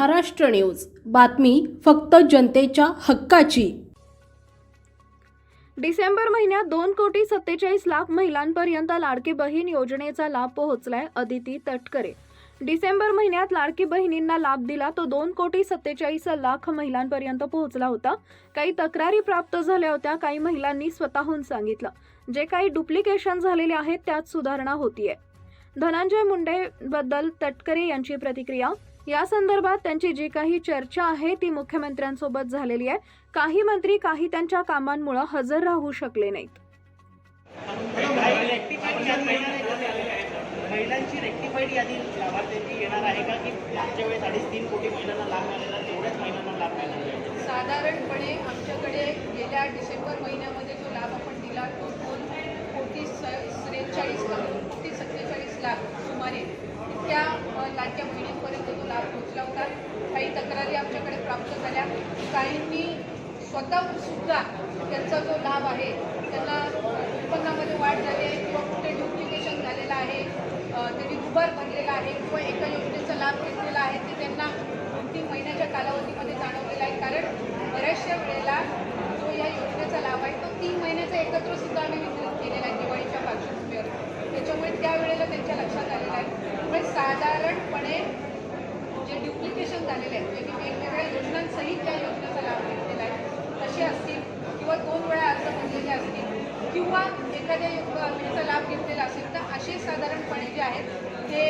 Maharashtra news. बातमी फक्त जनतेच्या हक्काची. डिसेंबर महिन्यात दोन कोटी सत्तेचाळीस लाख महिलांपर्यंत लाडकी बहीण योजनेचा लाभ पोहोचलाय अदिती तटकरे. डिसेंबर महिन्यात लाडकी बहिणींना लाभ दिला तो दोन कोटी सत्तेचाळीस लाख महिलांपर्यंत पोहोचला होता. काही तक्रारी प्राप्त झाल्या होत्या काही महिलांनी स्वतःहून सांगितलं. जे काही डुप्लिकेशन झालेले आहेत त्यात सुधारणा होतीये. धनंजय मुंडे बद्दल तटकरे यांची प्रतिक्रिया. या संदर्भात त्यांची जी काही चर्चा आहे ती मुख्यमंत्र्यांसोबत झालेली आहे. काही मंत्री काही त्यांच्या कामांमुळे हजर राहू शकले नाहीत. महिलांची रेक्टिफाईड यादी लाभार्थ्यांची येणार आहे का? की मागच्या वेळेस अडीच तीन कोटी महिलांना लाभ मिळालेला तेवढ्याच महिलांना लाभ मिळाला? साधारणपणे आमच्याकडे गेल्या डिसेंबर महिन्यामध्ये जो लाभ आपण दिला तो दोन कोटी त्रेचाळीस दोन कोटी सत्तेचाळीस लाख सुमारे इतक्या अ, पिढीपर्यंत तो लाभ पोहोचला होता. काही तक्रारी आमच्याकडे प्राप्त झाल्या. काहींनी स्वतःसुद्धा त्यांचा जो लाभ आहे त्यांना उत्पन्नामध्ये वाढ झाली आहे किंवा कुठे डुप्लिकेशन झालेलं आहे त्यांनी दुबार भरलेला आहे किंवा एका योजनेचा लाभ घेतलेला आहे ते त्यांना दोन तीन महिन्याच्या कालावधीमध्ये जाणवलेला आहे. कारण बऱ्याचशा वेळेला जो या योजनेचा लाभ आहे तो तीन महिन्याचा एकत्र सुद्धा आम्ही वितरित केलेला आहे दिवाळीच्या पार्श्वभूमीवर त्याच्यामुळे त्यावेळेला त्यांच्या लक्षात आलेलं आहे त्यामुळे साधारणपणे जे डुप्लिकेशन झालेले आहेत ज्यांनी वेगवेगळ्या योजनांसहित त्या योजनेचा लाभ घेतलेला आहे तसे असतील किंवा दोन वेळा अर्ज भरलेले असतील किंवा एखाद्या योजनेचा लाभ घेतलेला असेल तर असे साधारणपणे जे आहेत ते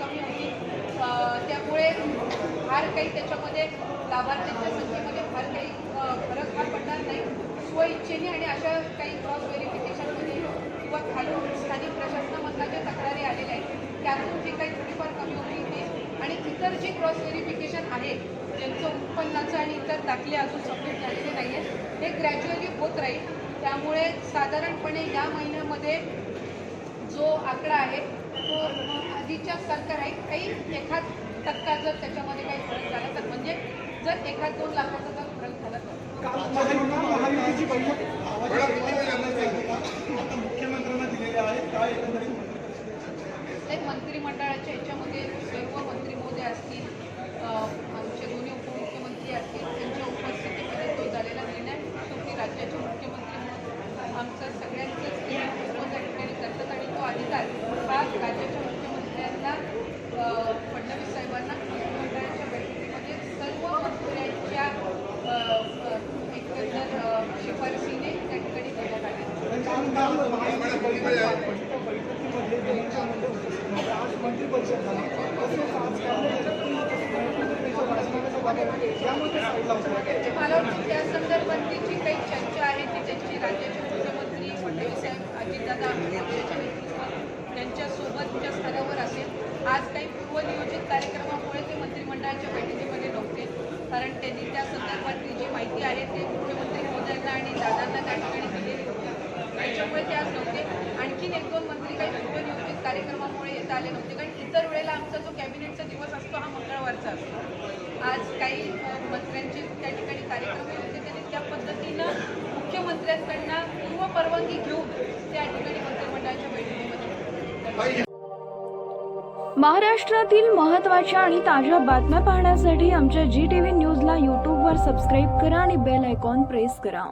कमी होतील. त्यामुळे फार काही त्याच्यामध्ये लाभार्थ्यांच्या संख्येमध्ये फार काही फरक हा पडणार नाही. स्वइच्छेने आणि अशा काही क्रॉस व्हेरिफिकेशनमध्ये किंवा खालून स्थानिक प्रशासनामधल्या ज्या तक्रारी आलेल्या आहेत त्यातून जे काही थोडीफार कमी होती ते. आणि इतर जे क्रॉस व्हेरिफिकेशन आहे ज्यांचं उत्पन्नाचं आणि इतर दाखले अजून सबमिट झालेले नाही आहेत ते ग्रॅज्युअली होत राहील. त्यामुळे साधारणपणे या महिन्यामध्ये जो आकडा आहे तो आधीच्या सरकार आहे काही एखाद टक्का जर त्याच्यामध्ये काही फरक झाला तर म्हणजे जर एखाद दोन लाखाचा जर फरक झाला तर. त्या संदर्भातली जी काही चर्चा आहे ती त्यांची राज्याचे मुख्यमंत्री फडणवीस साहेब अजितदादा पक्षाच्या नेतृत्वात त्यांच्यासोबतच्या स्तरावर असेल आज काही पूर्वनियोजित कार्यक्रमामुळे ते मंत्रिमंडळाच्या बैठकीमध्ये नव्हते कारण त्यांनी त्या संदर्भातली जी माहिती आहे ते मुख्यमंत्री महोदयांना आणि दादांना त्या ठिकाणी दिलेली होती त्याच्यामुळे ते आज नव्हते आणखीन एक दोन मंत्री काही पूर्वनियोजित कार्यक्रमामुळे येता आले नव्हते. कारण इतर वेळेला आमचा जो कॅबिनेटचा दिवस असतो हा मंगळवारचा असतो. आज काही मंत्र्यांचे त्या ठिकाणी कार्यक्रम होते त्यांनी त्या पद्धतीनं मुख्यमंत्र्यांकडनं पूर्व परवानगी घेऊन त्या ठिकाणी मंत्रिमंडळाच्या बैठकीमध्ये महाराष्ट्रातील महत्त्वाच्या आणि ताज्या बातम्या पाहण्यासाठी आमच्या जी टी व्ही न्यूजला यूट्यूबवर सबस्क्राईब करा आणि बेल आयकॉन प्रेस करा.